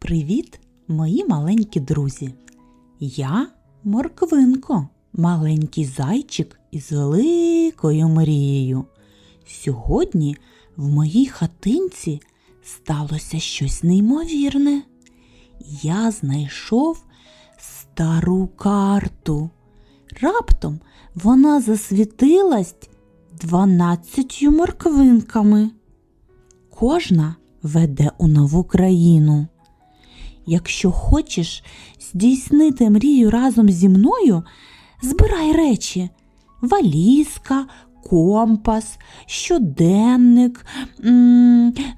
Привіт, мої маленькі друзі! Я Морквинко, маленький зайчик із великою мрією. Сьогодні в моїй хатинці сталося щось неймовірне. Я знайшов стару карту. Раптом вона засвітилась дванадцятью морквинками. Кожна веде у нову країну. Якщо хочеш здійснити мрію разом зі мною, збирай речі: валізка, компас, щоденник,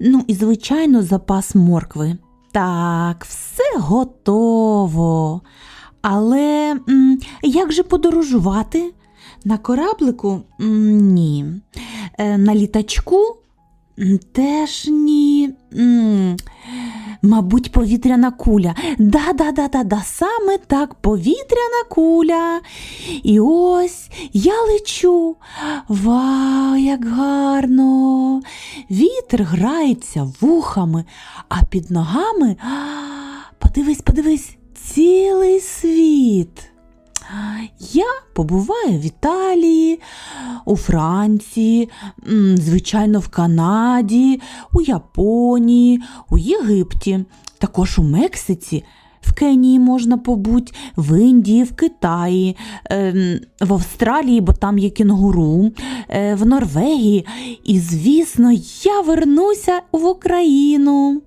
ну і, звичайно, запас моркви. Так, все готово. Але як же подорожувати? На кораблику ні. Е, на літачку теж ні. М, Мабуть, повітряна куля. Да-да-да-да-да, саме так, повітряна куля. І ось я лечу. Вау, як гарно! Вітер грається вухами, а під ногами. а, Подивись, подивись, цілий світ. Я побуваю в Італії, у Франції, звичайно, в Канаді, у Японії, у Єгипті, також у Мексиці. В Кенії можна побути, в Індії, в Китаї, ем, в Австралії, бо там є кінгуру, е, в Норвегії. І, звісно, я вернуся в Україну.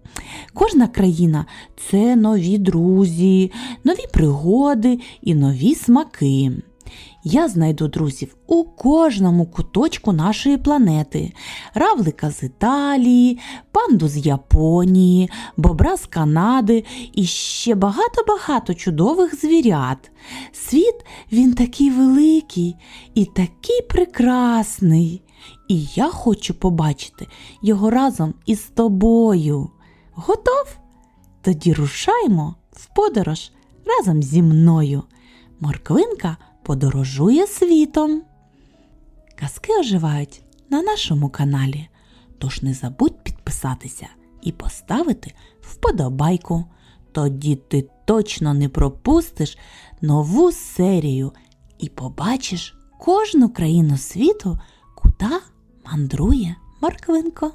Кожна країна це нові друзі, нові пригоди і нові смаки. Я знайду друзів у кожному куточку нашої планети: равлика з Італії, панду з Японії, бобра з Канади і ще багато-багато чудових звірят. Світ він такий великий і такий прекрасний. І я хочу побачити його разом із тобою. Готов? Тоді рушаймо в подорож разом зі мною. Морквинка подорожує світом. Казки оживають на нашому каналі. Тож не забудь підписатися і поставити вподобайку. Тоді ти точно не пропустиш нову серію і побачиш кожну країну світу, куди мандрує морквинко.